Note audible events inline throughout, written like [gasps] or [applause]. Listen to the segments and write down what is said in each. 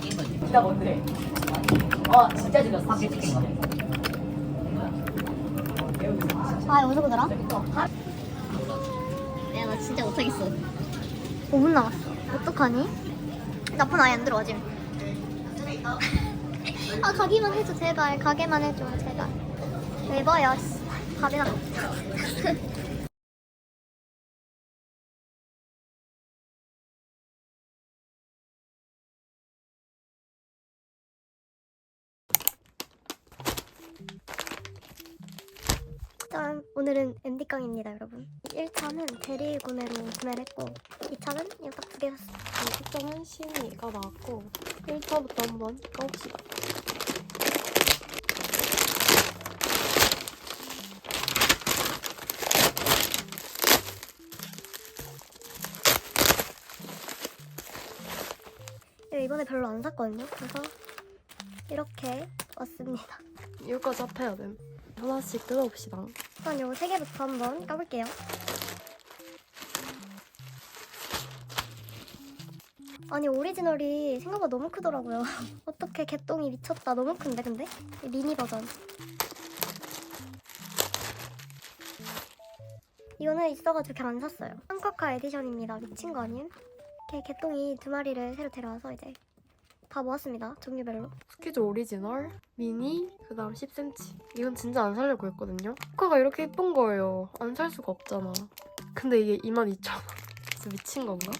개 거지. 진짜 뭔데? 어, 진짜 지금 밖에 찍힌 거. 아, 어디서 보더라? 야, 나 진짜 못하겠어. 5분 남았어. 어떡하니? 나폰 아예 안 들어와, 지금. 아, 가기만 해줘, 제발. 가게만 해줘, 제발. 왜 봐요, 씨. 가게나. 짠! 오늘은 MD깡입니다, 여러분. 1차는 대리 구매로 구매를 했고, 2차는 이거 딱 두개 샀어요. 특정한 시미가 나왔고 1차부터 한번 까봅시다. 이거 이번에 별로 안 샀거든요. 그래서 이렇게 왔습니다. 이거까지 합해야 됨. 하나씩 뜯어봅시다. 우선 요 세 개부터 한번 까볼게요. 아니 오리지널이 생각보다 너무 크더라고요. [laughs] 어떻게 개똥이 미쳤다. 너무 큰데 근데? 이 미니 버전. 이거는 있어가지고 그냥 안 샀어요. 한커카 에디션입니다. 미친 거 아님? 이렇게 개똥이 두 마리를 새로 데려와서 이제 다 모았습니다. 종류별로. 스키즈 오리지널, 미니, 그 다음 10cm. 이건 진짜 안 살려고 했거든요. 포카가 이렇게 예쁜 거예요. 안 살 수가 없잖아. 근데 이게 22,000원. 진짜 미친 건가?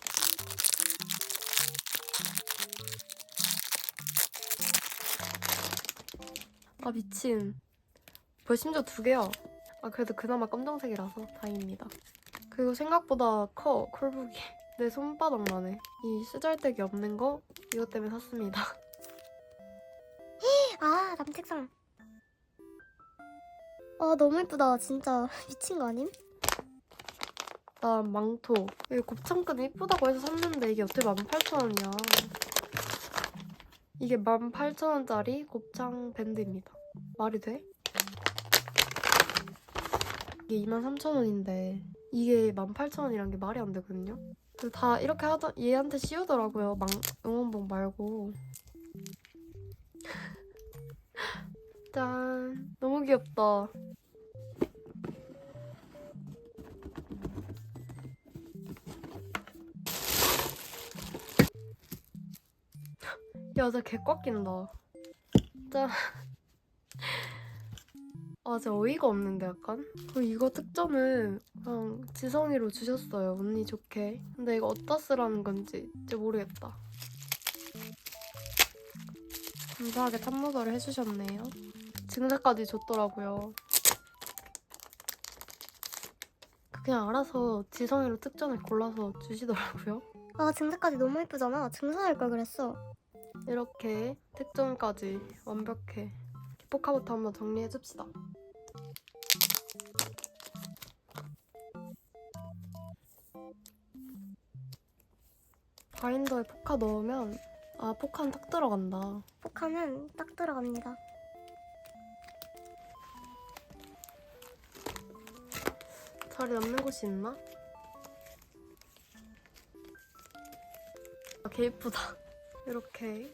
아 미친. 벌써 심지어 두 개야. 아 그래도 그나마 검정색이라서 다행입니다. 그리고 생각보다 커 쿨북이. 내 손바닥만 해. 이 쓰잘데기 없는 거 이것 때문에 샀습니다. [laughs] 아, 남 책상. 아, 너무 예쁘다. 진짜 [laughs] 미친 거 아님? 나 망토. 이게 곱창끈 이쁘다고 해서 샀는데 이게 어떻게 18,000원이야. 이게 18,000원짜리 곱창 밴드입니다. 말이 돼? 이게 23,000원인데 이게 18,000원이란 게 말이 안 되거든요. 다 이렇게 하다 얘한테 씌우더라고요. 망, 응원봉 말고. [laughs] 짠. 너무 귀엽다. [gasps] 야, 진짜 개꽉 낀다. 진짜. 아, 진짜 어이가 없는데, 약간? 이거 특전은 그냥 지성이로 주셨어요. 언니 좋게. 근데 이거 어디다 쓰라는 건지 진짜 모르겠다. 감사하게 탑무더를 해주셨네요. 증자까지 줬더라고요. 그냥 알아서 지성이로 특전을 골라서 주시더라고요. 아, 증자까지 너무 예쁘잖아. 증사할 걸 그랬어. 이렇게 특전까지 완벽해. 포카부터 한번 정리해줍시다. 바인더에 포카 넣으면 아 포카는 딱 들어간다. 포카는 딱 들어갑니다. 자리 남는 곳이 있나? 아, 개 예쁘다. [laughs] 이렇게.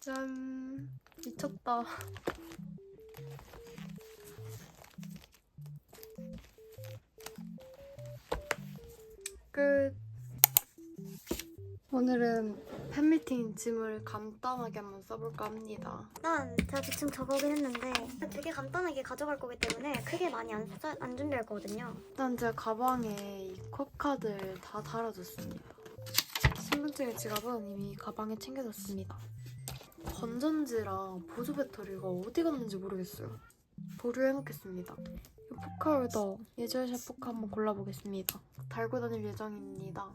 짠. 미쳤다. 오늘은 팬미팅 짐을 간단하게 한번 써볼까 합니다. 난 제가 대충 적어오긴 했는데 되게 간단하게 가져갈 거기 때문에 크게 많이 안, 사- 안 준비할 거거든요. 일단 제 가방에 이 컵카드를 다 달아줬습니다. 신분증의 지갑은 이미 가방에 챙겨졌습니다. 건전지랑 보조 배터리가 어디 갔는지 모르겠어요. 보류해놓겠습니다. 이 포카홀더 예절샷 포카 한번 골라보겠습니다. 달고 다닐 예정입니다.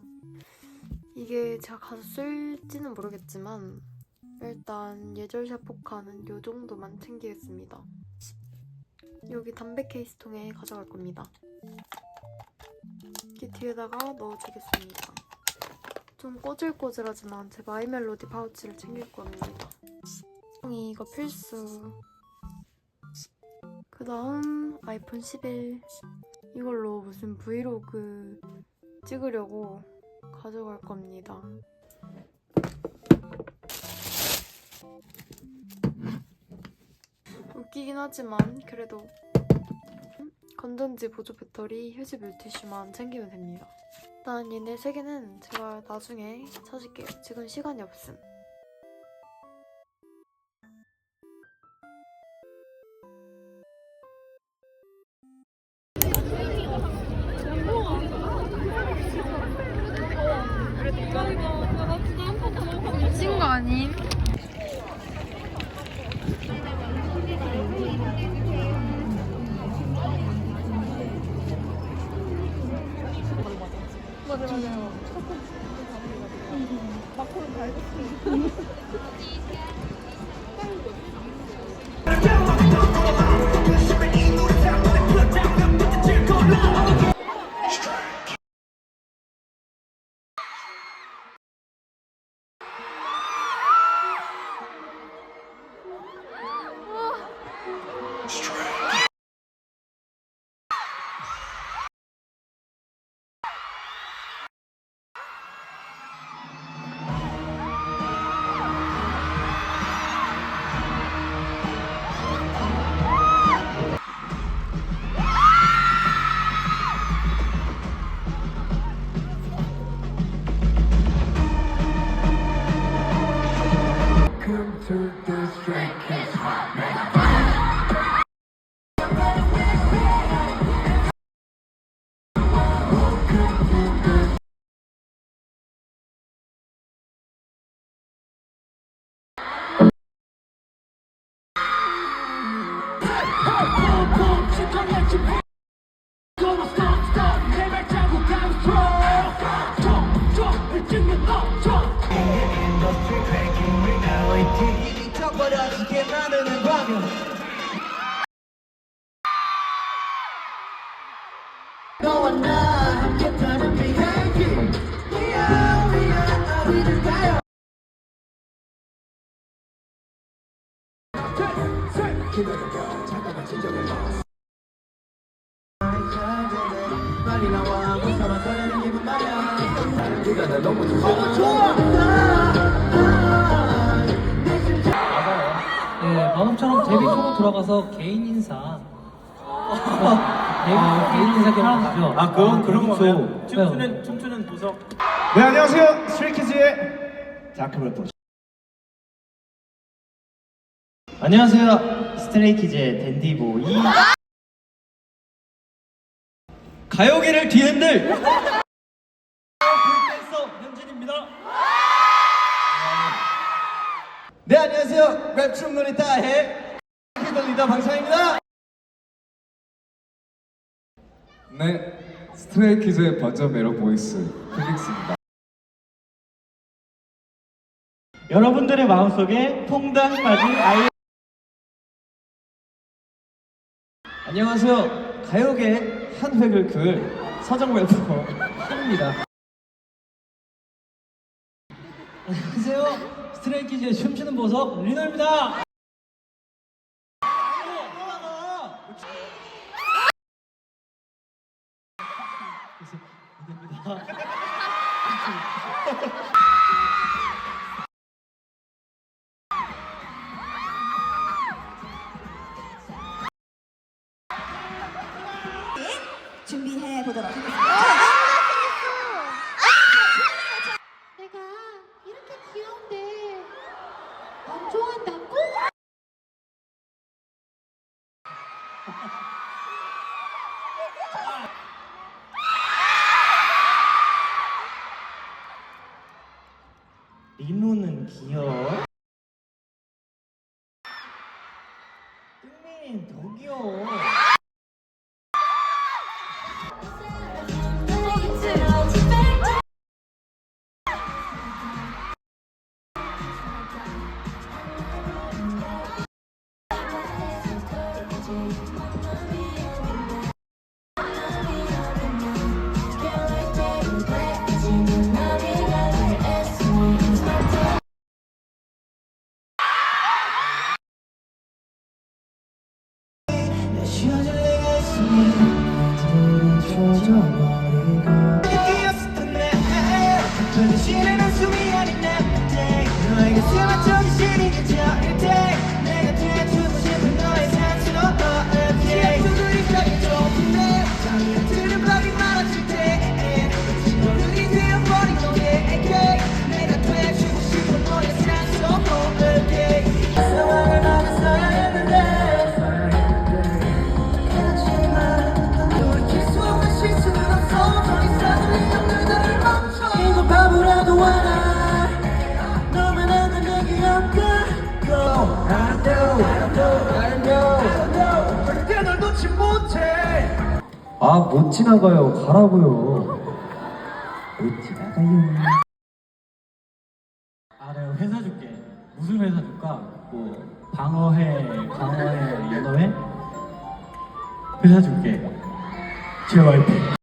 이게 제가 가서 쓸지는 모르겠지만 일단 예절샷 포카는 이 정도만 챙기겠습니다. 여기 담배 케이스 통에 가져갈 겁니다. 이렇게 뒤에다가 넣어주겠습니다. 좀 꼬질꼬질하지만 제 마이 멜로디 파우치를 챙길 겁니다. 이거 필수. 그 다음 아이폰 11. 이걸로 무슨 브이로그 찍으려고 가져갈 겁니다. 웃기긴 하지만 그래도 건전지 보조 배터리, 휴지 물티슈만 챙기면 됩니다. 일단 얘네 세 개는 제가 나중에 찾을게요. 지금 시간이 없음. 미친 거 아님? to this drink is hot, man. Come on, come on, come 네, 마법처럼 데뷔 초로 돌아가서 개인 인사. 데뷔 개인 인사 겸하죠. 아, 그건 그런 거면 춤추는 춤추는 춤추는 보석. 네 안녕하세요 스트레이키즈의 다크브레터 안녕하세요. 스트레이키즈의 댄디보이. 가요계를 뒤흔들 댄서 현진입니다. 네 안녕하세요 랩춤 놀이 따해 키들 리더 방창입니다 네, 스트레이키즈의 번져 매력 보이스 필릭스입니다. 여러분들의 마음속에 빠진 아이. 안녕하세요. 가요계 한 획을 그을 서정 래퍼 한입니다. [laughs] 안녕하세요. 스트레이키즈의 춤추는 보석 리노입니다. 준비해 [laughs] 리노는 귀여워. 아 못 지나가요. 가라고요. 못 지나가요. 아 내가 회사 줄게. 무슨 회사 줄까? 뭐 방어회, 강어회, 연어회? 회사 줄게. JYP 쌤한테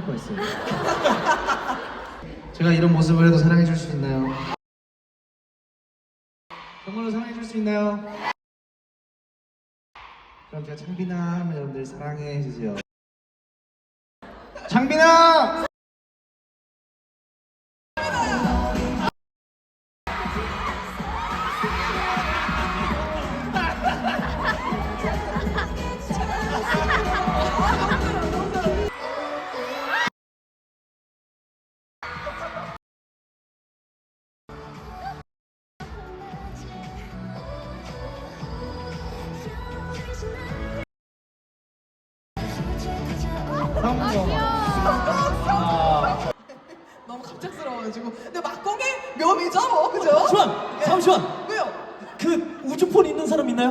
날 뻔했어요 [laughs] 제가 이런 모습을 해도 사랑해 줄 수 있나요? 정말로 사랑해 줄 수 있나요? 그럼 제가 창빈아 하면 여러분들 사랑해 주세요 창빈아! 너무 갑작스러워가지고. 근데 막공의 묘미죠, 뭐, 그죠? 잠시만 잠시만 왜요? 그 우주폰 있는 사람 있나요?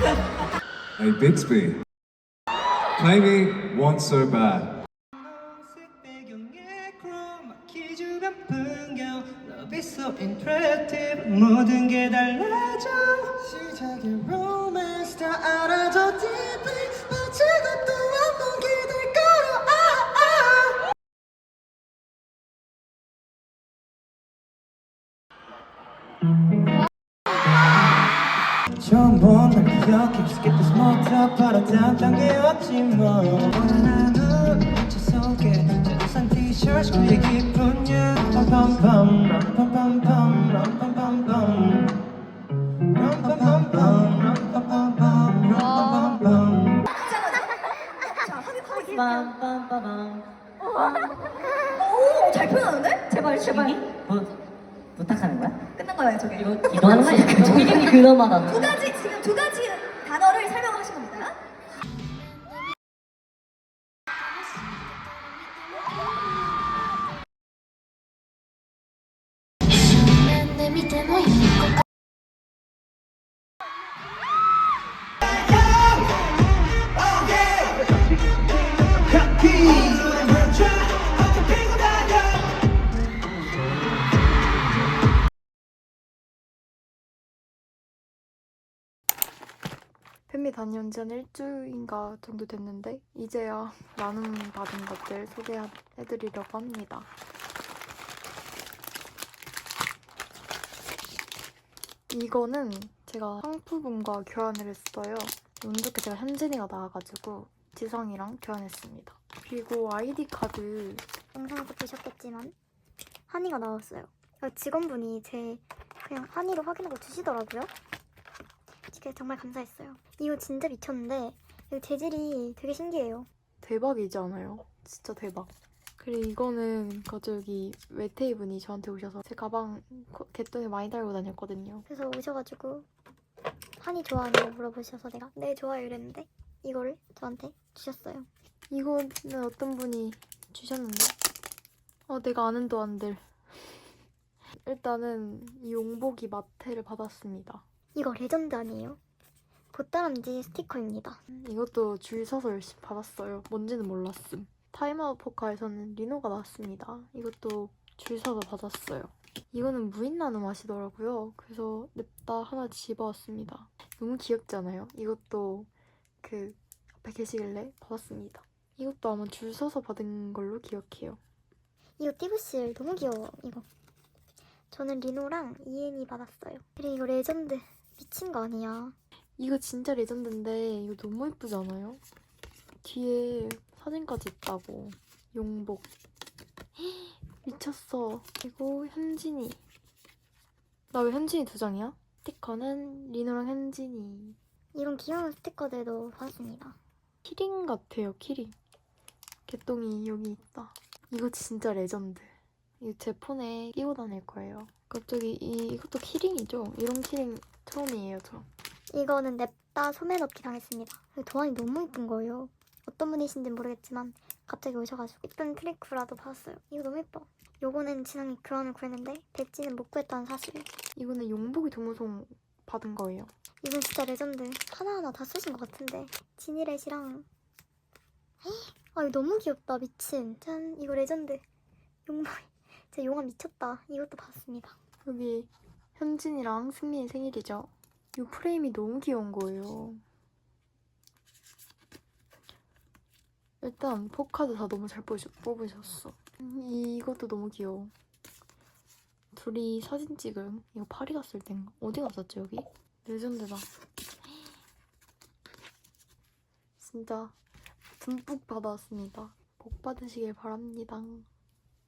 Hey Bixby, me Once So Bad. 배경의 크로마 키 주변 풍경 Love is so interactive 모든 게 달라져 시작의 romance 다 알아줘 처음 본날 기억해 Skip the small talk 바로 다음 단계였지 뭐 원하는 빛 속에 제도산 티셔츠 그의 기쁜 야 빰빰빰 빰빰빰빰 빰빰빰빰 빰빰빰빰 빰빰빰빰 빰빰빰 빰 빰빰빠밤. 오, 잘 표현하는데? 제발, 제발. 뭐 부탁하는 거야? 끝난 거예요, 저게. 이거 기도하는 거 아니야? 이름이 근엄하다. 두 가지, 팬미 다녀온 지 한 일주인가 정도 됐는데 이제야 나눔 받은 것들 소개해드리려고 합니다. 이거는 제가 상품분과 교환을 했어요. 운 좋게 제가 현진이가 나와가지고 지성이랑 교환했습니다. 그리고 아이디 카드 영상에서 보셨겠지만 한이가 나왔어요. 그 직원분이 제 그냥 한이로 확인하고 주시더라고요. 이게 정말 감사했어요. 이거 진짜 미쳤는데 이 재질이 되게 신기해요. 대박이지 않아요? 진짜 대박. 그리고 이거는 가족이 외태이 분이 저한테 오셔서 제 가방 거- 개똥에 많이 달고 다녔거든요. 그래서 오셔가지고 한이 좋아하는 거 물어보셔서 내가 네 좋아요 이랬는데 이거를 저한테 주셨어요. 이거는 어떤 분이 주셨는데? 어, 내가 아는 도안들. [laughs] 일단은 이 용복이 마테를 받았습니다. 이거 레전드 아니에요? 보따람쥐 스티커입니다. 이것도 줄 서서 열심히 받았어요. 뭔지는 몰랐음. 타임아웃 포카에서는 리노가 나왔습니다. 이것도 줄 서서 받았어요. 이거는 무인 나는 맛이더라고요. 그래서 냅다 하나 집어왔습니다. 너무 귀엽지 않아요? 이것도 그 앞에 계시길래 받았습니다. 이것도 아마 줄 서서 받은 걸로 기억해요. 이거 띠부실 너무 귀여워 이거 저는 리노랑 이엔이 받았어요 그리고 이거 레전드 미친 거 아니야. 이거 진짜 레전드인데 이거 너무 예쁘지 않아요? 뒤에 사진까지 있다고. 용복. [gasps] 미쳤어. 그리고 현진이. 나 왜 현진이 두 장이야? 스티커는 리노랑 현진이. 이런 귀여운 스티커들도 받았습니다. 키링 같아요 키링. 개똥이 여기 있다. 이거 진짜 레전드. 이거 제 폰에 끼고 다닐 거예요. 갑자기 이, 이것도 키링이죠? 이런 키링 처음이에요 저. 이거는 냅다 소매 넣기 당했습니다. 도안이 너무 예쁜 거예요. 어떤 분이신지 모르겠지만 갑자기 오셔가지고 예쁜 트리크라도 받았어요. 이거 너무 예뻐. 요거는 진영이 교환을 구했는데 배지는 못 구했다는 사실 이거는 용복이 도무송 받은 거예요. 이건 진짜 레전드. 하나하나 다 쓰신 것 같은데. 지니렛이랑 아 이거 너무 귀엽다 미친. 짠 이거 레전드. 용보이 제 [laughs] 용암 미쳤다. 이것도 봤습니다. 여기 현진이랑 승민이 생일이죠. 이 프레임이 너무 귀여운 거예요. 일단 포카도 다 너무 잘 뽑으셨, 뽑으셨어. 이- 이것도 너무 귀여워. 둘이 사진 찍음. 이거 파리 갔을 땐가? 어디 갔었지 여기? 레전드다. 진짜 듬뿍 받아왔습니다. 복 받으시길 바랍니다.